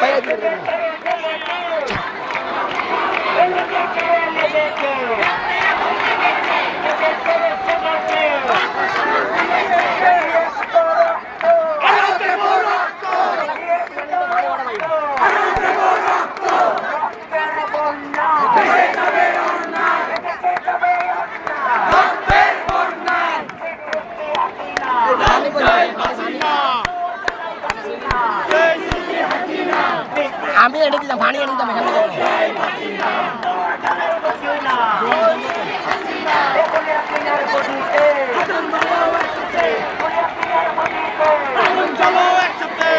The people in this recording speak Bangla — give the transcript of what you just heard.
Vai, Adriano. আমি এনে দিতাম ভানি এনে এখানে। চলো একসাথে।